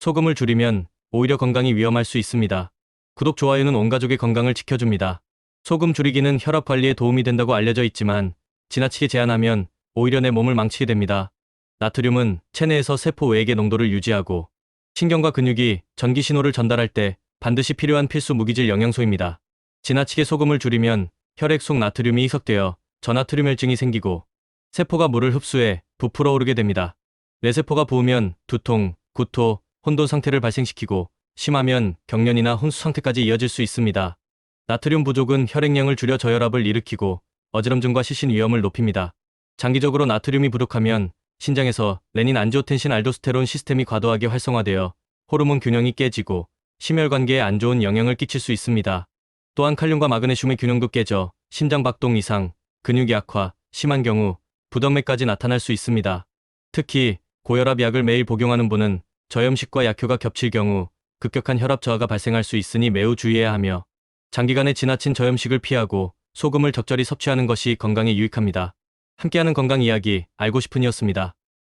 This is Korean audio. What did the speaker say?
소금을 줄이면 오히려 건강이 위험할 수 있습니다. 구독, 좋아요는 온 가족의 건강을 지켜줍니다. 소금 줄이기는 혈압 관리에 도움이 된다고 알려져 있지만 지나치게 제한하면 오히려 내 몸을 망치게 됩니다. 나트륨은 체내에서 세포 외액의 농도를 유지하고 신경과 근육이 전기 신호를 전달할 때 반드시 필요한 필수 무기질 영양소입니다. 지나치게 소금을 줄이면 혈액 속 나트륨이 희석되어 저나트륨 혈증이 생기고 세포가 물을 흡수해 부풀어 오르게 됩니다. 뇌세포가 부으면 두통, 구토, 혼돈 상태를 발생시키고 심하면 경련이나 혼수 상태까지 이어질 수 있습니다. 나트륨 부족은 혈액량을 줄여 저혈압을 일으키고 어지럼증과 시신 위험을 높입니다. 장기적으로 나트륨이 부족하면 신장에서 레닌 안지오텐신 알도스테론 시스템이 과도하게 활성화되어 호르몬 균형이 깨지고 심혈관계에 안 좋은 영향을 끼칠 수 있습니다. 또한 칼륨과 마그네슘의 균형도 깨져 심장 박동 이상, 근육 약화, 심한 경우 부정맥까지 나타날 수 있습니다. 특히 고혈압 약을 매일 복용하는 분은 저염식과 약효가 겹칠 경우 급격한 혈압 저하가 발생할 수 있으니 매우 주의해야 하며 장기간의 지나친 저염식을 피하고 소금을 적절히 섭취하는 것이 건강에 유익합니다. 함께하는 건강 이야기 알고 싶은이었습니다.